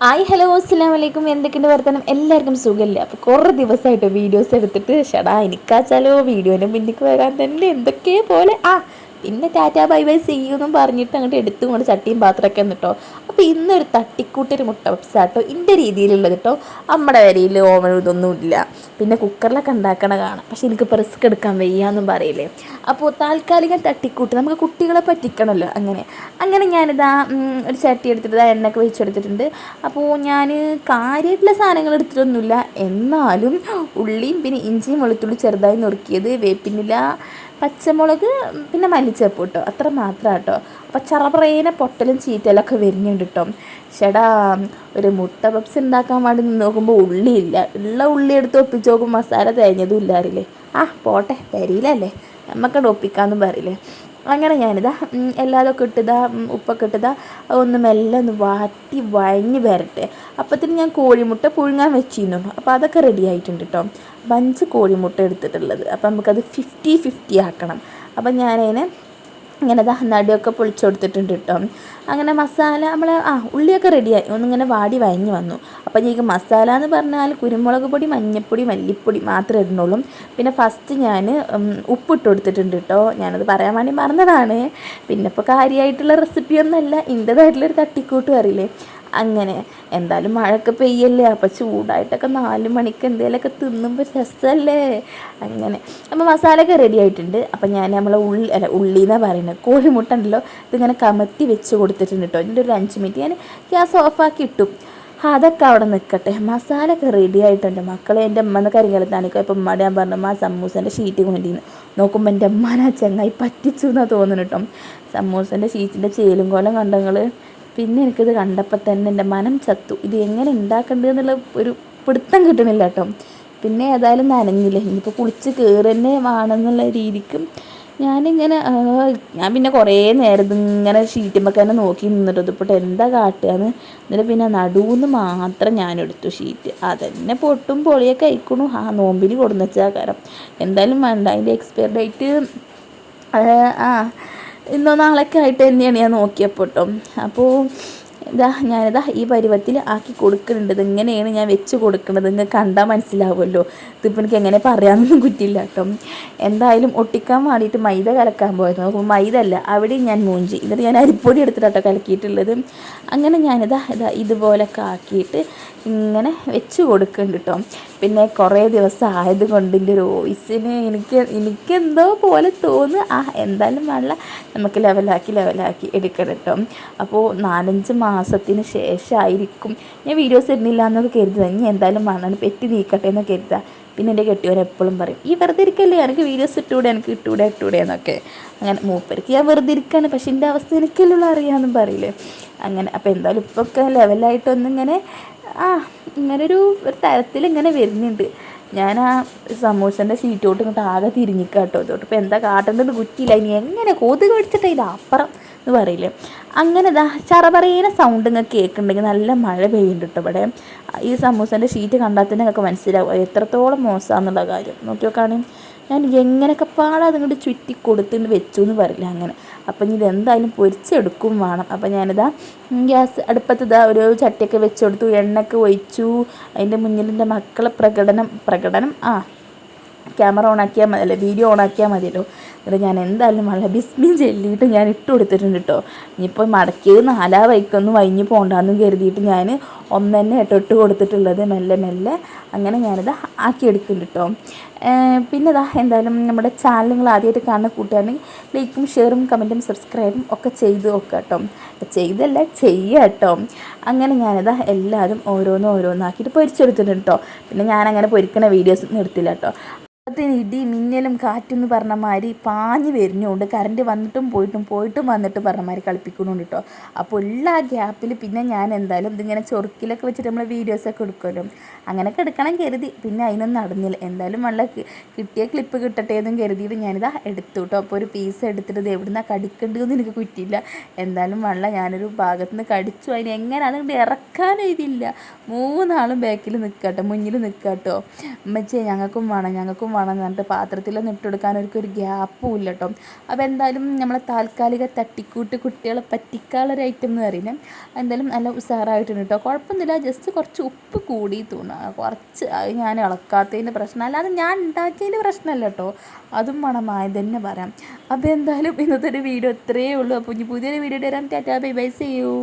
Hi hello അസ്സാം വലൈക്കും എന്തൊക്കെയുണ്ട് വർത്തമാനം എല്ലാവർക്കും സുഖമില്ല അപ്പോൾ കുറേ ദിവസമായിട്ട് വീഡിയോസ് എടുത്തിട്ട് ഷടാ എനിക്കാച്ചാലോ വീഡിയോന്റെ മുന്നിലേക്ക് വരാൻ തന്നെ എന്തൊക്കെയോ പോലെ. ആ പിന്നെ ടാറ്റാ ബൈ ബൈ ചെയ്യുമെന്നും പറഞ്ഞിട്ട് അങ്ങോട്ട് എടുത്തു കൊണ്ട് ചട്ടിയും പാത്രമൊക്കെ എന്നിട്ടോ അപ്പോൾ ഇന്നൊരു തട്ടിക്കൂട്ടൊരു മുട്ട പപ്സാട്ടോ ഇന്റെ രീതിയിലുള്ളത് കേട്ടോ. നമ്മുടെ വരിയിൽ ഓവൻ ഇതൊന്നും ഇല്ല. പിന്നെ കുക്കറിലൊക്കെ ഉണ്ടാക്കണ കാണാം. പക്ഷെ എനിക്കിപ്പോൾ റിസ്ക് എടുക്കാൻ വയ്യാന്നും പറയില്ലേ. അപ്പോൾ താൽക്കാലികം തട്ടിക്കൂട്ട് നമുക്ക് കുട്ടികളെ പറ്റിക്കണമല്ലോ അങ്ങനെ. അങ്ങനെ ഞാനിതാ ഒരു ചട്ടി എടുത്തിട്ട് എണ്ണയൊക്കെ വെച്ചെടുത്തിട്ടുണ്ട്. അപ്പോൾ ഞാൻ കാര്യമായിട്ടുള്ള സാധനങ്ങൾ എടുത്തിട്ടൊന്നുമില്ല. എന്നാലും ഉള്ളിയും പിന്നെ ഇഞ്ചിയും വെളുത്തുള്ളി ചെറുതായി നുറുക്കിയത് വേപ്പിനില പച്ചമുളക് പിന്നെ മല്ലിച്ചപ്പ് കേട്ടോ അത്ര മാത്രം കേട്ടോ അപ്പോൾ ചറപറേനെ പൊട്ടലും ചീറ്റലൊക്കെ വരുന്നുണ്ട് കേട്ടോ ചേടാ ഒരു മുട്ട പപ്സ് ഉണ്ടാക്കാൻ വേണ്ടി നിന്ന് നോക്കുമ്പോൾ ഉള്ളിയില്ല ഉള്ള ഉള്ളി എടുത്ത് ഒപ്പിച്ച് നോക്കുമ്പോൾ മസാല തേഞ്ഞതും ഇല്ലാറില്ലേ. ആ പോട്ടെ. തരിയില്ലല്ലേ നമുക്കത് ഒപ്പിക്കാമെന്നും പറയില്ലേ. അങ്ങനെ ഞാനിതാ എല്ലാതൊക്കെ ഇട്ടതാ ഉപ്പൊക്കെ ഇട്ടതാ ഒന്ന് മെല്ലെ ഒന്ന് വാട്ടി വഴഞ്ഞ് വരട്ടെ. അപ്പത്തിന് ഞാൻ കോഴിമുട്ട പുഴുങ്ങാൻ വെച്ചിരുന്നു. അപ്പോൾ അതൊക്കെ റെഡി ആയിട്ടുണ്ട് കേട്ടോ അഞ്ച് കോഴിമുട്ട എടുത്തിട്ടുള്ളത്. അപ്പം നമുക്കത് ഫിഫ്റ്റി ഫിഫ്റ്റി ആക്കണം. അപ്പം ഞാനതിനെ ഇങ്ങനെ ദാ നടുവൊക്കെ പൊളിച്ചു കൊടുത്തിട്ടുണ്ട് കേട്ടോ അങ്ങനെ മസാല നമ്മൾ ആ ഉള്ളിയൊക്കെ റെഡിയായി ഒന്നിങ്ങനെ വാടി വഴഞ്ഞു വന്നു. അപ്പോൾ ഞങ്ങൾക്ക് മസാല എന്ന് പറഞ്ഞാൽ കുരുമുളക് പൊടി മഞ്ഞൾപ്പൊടി മല്ലിപ്പൊടി മാത്രമേ ഇടുന്നുള്ളൂ. പിന്നെ ഫസ്റ്റ് ഞാൻ ഉപ്പിട്ട് കൊടുത്തിട്ടുണ്ട് കേട്ടോ ഞാനത് പറയാൻ വേണ്ടി മറന്നതാണ്. പിന്നെ ഇപ്പോൾ കാര്യമായിട്ടുള്ള റെസിപ്പിയൊന്നുമല്ല എന്റേതായിട്ടുള്ളൊരു തട്ടിക്കൂട്ട് അറിയില്ലേ? അങ്ങനെ. എന്തായാലും മഴയൊക്കെ പെയ്യല്ലേ? അപ്പോൾ ചൂടായിട്ടൊക്കെ നാല് മണിക്ക് എന്തെങ്കിലുമൊക്കെ തിന്നുമ്പോൾ രസമല്ലേ അങ്ങനെ. അപ്പോൾ മസാലയൊക്കെ റെഡി ആയിട്ടുണ്ട്. അപ്പം ഞാൻ നമ്മളെ ഉള്ളി അല്ല ഉള്ളി എന്നാണ് പറയുന്നത്. കോഴിമുട്ട ഉണ്ടല്ലോ ഇതിങ്ങനെ കമത്തി വെച്ച് കൊടുത്തിട്ടുണ്ട് കേട്ടോ ഇതിന്റെ ഒരു അഞ്ച് മിനിറ്റ് ഞാൻ ഗ്യാസ് ഓഫാക്കി ഇട്ടു. അതൊക്കെ അവിടെ നിൽക്കട്ടെ മസാല ഒക്കെ റെഡി ആയിട്ടുണ്ട്. മക്കളെ എന്റെ അമ്മ എന്ന് കരികാലത്താണിക്കോ ഇപ്പം ഉമ്മ ഞാൻ പറഞ്ഞു ആ സമൂസേന്റെ ഷീറ്റ് കൊണ്ടിരുന്നു നോക്കുമ്പോൾ എന്റെ അമ്മാനെ ചങ്ങായി പറ്റിച്ചു എന്നാണ് തോന്നുന്നു കേട്ടോ സമൂസേന്റെ ഷീറ്റിന്റെ ചേലും കോലം കണ്ടങ്ങൾ പിന്നെ എനിക്കിത് കണ്ടപ്പോൾ തന്നെ എന്റെ മനം ചത്തു. ഇത് എങ്ങനെ ഉണ്ടാക്കേണ്ടതെന്നുള്ള ഒരു പിടുത്തം കിട്ടണില്ല കേട്ടോ. പിന്നെ ഏതായാലും നനഞ്ഞില്ല. ഇനിയിപ്പോൾ കുളിച്ച് കയറി തന്നെ വേണമെന്നുള്ള രീതിക്കും ഞാനിങ്ങനെ ഞാൻ പിന്നെ കുറേ നേരം ഇങ്ങനെ ഷീറ്റുമ്പോൾ തന്നെ നോക്കി നിന്നിട്ട് ഇതിപ്പോൾ എന്താ കാട്ടുകയെന്ന് എന്നിട്ട് പിന്നെ നടുവെന്ന് മാത്രം ഞാൻ എടുത്തു ഷീറ്റ്. അതന്നെ പൊട്ടും പൊളിയൊക്കെ അയക്കണു ആ നോമ്പിന് കൊടുന്നു വെച്ചാൽ കാരണം എന്തായാലും വേണ്ട. അതിന്റെ എക്സ്പയർ ഡേറ്റ് ആ ഇന്നോ നാളൊക്കെ ആയിട്ട് തന്നെയാണ് ഞാൻ നോക്കിയപ്പോൾ കേട്ടോ അപ്പോൾ ഇതാ ഞാനിതാ ഈ പരുവത്തിൽ ആക്കി കൊടുക്കുന്നുണ്ട്. ഇങ്ങനെയാണ് ഞാൻ വെച്ച് കൊടുക്കുന്നത്. നിങ്ങൾക്ക് കണ്ടാൽ മനസ്സിലാവുമല്ലോ. ഇതിപ്പോൾ എനിക്ക് എങ്ങനെ പറയാമെന്നൊന്നും കുറ്റില്ല കേട്ടോ. എന്തായാലും ഒട്ടിക്കാൻ വേണ്ടിയിട്ട് മൈദ കലക്കാൻ പോയത് നോക്കുമ്പോൾ മൈദ അല്ല അവിടെയും ഞാൻ മൂഞ്ചി. എന്നിട്ട് ഞാൻ അരിപ്പൊടി എടുത്തിട്ടാട്ടോ കലക്കിയിട്ടുള്ളത്. അങ്ങനെ ഞാനിതാ ഇതാ ഇതുപോലൊക്കെ ആക്കിയിട്ട് ഇങ്ങനെ വെച്ച് കൊടുക്കുന്നുണ്ട് കേട്ടോ. പിന്നെ കുറേ ദിവസം ആയതുകൊണ്ട് എന്റെ ഒരു വോയിസിന് എനിക്ക് എനിക്കെന്തോ പോലെ തോന്നുന്നു. ആ എന്തായാലും വേണ്ട. നമുക്ക് ലെവലാക്കി ലെവലാക്കി എടുക്കണം കേട്ടോ. അപ്പോൾ നാലഞ്ച് മാസത്തിന് ശേഷമായിരിക്കും. ഞാൻ വീഡിയോസ് ഇടുന്നില്ല എന്നൊക്കെ കരുതുക. ഇനി എന്തായാലും മണ്ണാണ് പെറ്റി നീക്കട്ടെ എന്ന് കരുതുക. പിന്നെ എന്റെ കെട്ടിയവൻ എപ്പോഴും പറയും ഈ വെറുതെ ഇരിക്കല്ലേ? എനിക്ക് വീഡിയോസ് ഇട്ടൂടെ? എനിക്ക് ഇട്ടൂടെ? ഇട്ടൂടെ? എന്നൊക്കെ. അങ്ങനെ മൂപ്പർക്ക് ഞാൻ വെറുതെ ഇരിക്കാണ് പക്ഷേ എന്റെ അവസ്ഥ എനിക്കല്ലോ അറിയാമെന്നും പറയില്ലേ? അങ്ങനെ അപ്പോൾ എന്തായാലും ഇപ്പോഴൊക്കെ ലെവലായിട്ടൊന്നിങ്ങനെ ആ ഇങ്ങനെ ഒരു തരത്തിൽ ഇങ്ങനെ വരുന്നുണ്ട്. ഞാൻ ആ സമൂസന്റെ സീറ്റോട്ട് ഇങ്ങോട്ട് ആകെ തിരിഞ്ഞിക്കാട്ടോ ഇതോട്ട് ഇപ്പോൾ എന്താ കാട്ടേണ്ടത് കുറ്റിയില്ല. ഇനി എങ്ങനെ കൊതുക് ഇത് അപ്പുറം എന്ന് പറയില്ലേ? അങ്ങനെ ദാ ചറപറേന സൗണ്ട് ഇങ്ങനെ കേൾക്കുന്നുണ്ടെങ്കിൽ നല്ല മഴ പെയ്യുന്നുണ്ട് കേട്ടോ ഇവിടെ. ഈ സമൂസന്റെ ഷീറ്റ് കണ്ടാൽ തന്നെ നിങ്ങൾക്ക് മനസ്സിലാവും. എത്രത്തോളം മോശമാണെന്നുള്ള കാര്യം. നോക്കി നോക്കുകയാണെങ്കിൽ ഞാൻ എങ്ങനെയൊക്കെ പാടാ അതിങ്ങോട്ട് ചുറ്റി കൊടുത്തിട്ട് വെച്ചു എന്ന് പറയില്ല അങ്ങനെ. അപ്പം ഇനി ഇതെന്തായാലും പൊരിച്ചെടുക്കും വേണം. അപ്പം ഞാനിതാ ഗ്യാസ് അടുപ്പത്ത് ഇതാ ഒരു ചട്ടിയൊക്കെ വെച്ച് കൊടുത്തു എണ്ണയൊക്കെ ഒഴിച്ചു. അതിന്റെ മുന്നിൽ എന്റെ മക്കളെ പ്രകടനം പ്രകടനം? ആ ക്യാമറ ഓൺ ആക്കിയാൽ മതി അല്ലേ വീഡിയോ ഓൺ ആക്കിയാൽ മതിയല്ലോ. എന്നിട്ട് ഞാൻ എന്തായാലും വളരെ ബിസ്മിൻ ചെല്ലിയിട്ട് ഞാൻ ഇട്ട് കൊടുത്തിട്ടുണ്ട് കേട്ടോ ഇനിയിപ്പോൾ മടക്കിയത് നാലാ വൈക്കൊന്നും വൈഞ്ഞ് പോകണ്ടെന്നും കരുതിയിട്ട് ഞാൻ ഒന്ന് തന്നെ കേട്ടോ കൊടുത്തിട്ടുള്ളത് മെല്ലെ മെല്ലെ അങ്ങനെ ഞാനിത് ആക്കിയെടുക്കുന്നുണ്ട് കേട്ടോ പിന്നെ ഇതാ എന്തായാലും നമ്മുടെ ചാനൽ നിങ്ങൾ ആദ്യമായിട്ട് കാണുന്ന കൂട്ടുകാരെങ്കിൽ ലൈക്കും ഷെയറും കമന്റും സബ്സ്ക്രൈബും ഒക്കെ ചെയ്ത് നോക്കുക കേട്ടോ. ചെയ്തല്ല ചെയ്യുക കേട്ടോ. അങ്ങനെ ഞാനിതാ എല്ലാവരും ഓരോന്നും ഓരോന്നാക്കിയിട്ട് പൊരിച്ചെടുത്തിട്ടുണ്ട് കേട്ടോ. പിന്നെ ഞാനങ്ങനെ പൊരിക്കുന്ന വീഡിയോസ് നിർത്തില്ല കേട്ടോ. അതിന് ഇടി മിന്നലും കാറ്റെന്ന് പറഞ്ഞ മാതിരി പാഞ്ഞ് വരുന്നുണ്ട്. കറണ്ട് വന്നിട്ടും പോയിട്ടും പോയിട്ടും വന്നിട്ടും പറഞ്ഞ മാതിരി കളിപ്പിക്കുന്നുണ്ട് കേട്ടോ അപ്പോൾ ആ ഗ്യാപ്പിൽ പിന്നെ ഞാൻ എന്തായാലും ഇതിങ്ങനെ ചൊറുക്കിലൊക്കെ വെച്ചിട്ട് നമ്മൾ വീഡിയോസൊക്കെ എടുക്കുമല്ലോ അങ്ങനെയൊക്കെ എടുക്കണം കരുതി. പിന്നെ അതിനൊന്നും നടന്നില്ല. എന്തായാലും നല്ല കിട്ടിയ ക്ലിപ്പ് കിട്ടട്ടെ എന്നും കരുതിയിട്ട് ഞാനിതാ എടുത്തു കേട്ടോ അപ്പോൾ ഒരു പീസ് എടുത്തിട്ട് ഇത് എവിടുന്നാ കടിക്കേണ്ടതെന്ന് എനിക്ക് കുറ്റിയില്ല എന്തായാലും വെള്ള ഞാനൊരു ഭാഗത്ത് നിന്ന് കടിച്ചു. അതിന് എങ്ങനെ അതുകൊണ്ട് ഇറക്കാനും ഇതില്ല. മൂന്നാളും ബാക്കിൽ നിൽക്കട്ടോ മുന്നിൽ നിൽക്കട്ടോ അമ്മച്ചേ ഞങ്ങൾക്കും വേണം ഞങ്ങൾക്കും വേണം എന്നിട്ട് പാത്രത്തിലൊന്നും ഇട്ടെടുക്കാൻ അവർക്ക് ഒരു ഗ്യാപ്പും ഇല്ല കേട്ടോ. അപ്പോൾ എന്തായാലും നമ്മളെ താൽക്കാലിക തട്ടിക്കൂട്ട് കുട്ടികളെ പറ്റിക്കാനുള്ളൊരു ഐറ്റം എന്ന് പറയുന്നത് എന്തായാലും നല്ല ഉഷാറായിട്ടുണ്ട് കേട്ടോ. കുഴപ്പമൊന്നുമില്ല ജസ്റ്റ് കുറച്ച് ഉപ്പ് കൂടി തോന്നുക കുറച്ച് ഞാൻ ഇളക്കാത്തതിന്റെ പ്രശ്നം. അല്ലാതെ ഞാൻ ഉണ്ടാക്കിയതിന്റെ പ്രശ്നമല്ല കേട്ടോ. അതും മണമായി തന്നെ പറയാം. അപ്പോൾ എന്തായാലും ഇന്നത്തെ ഒരു വീഡിയോ ഇത്രയേ ഉള്ളൂ. അപ്പോൾ ഇനി പുതിയൊരു വീഡിയോ തരാം tata bye bye see you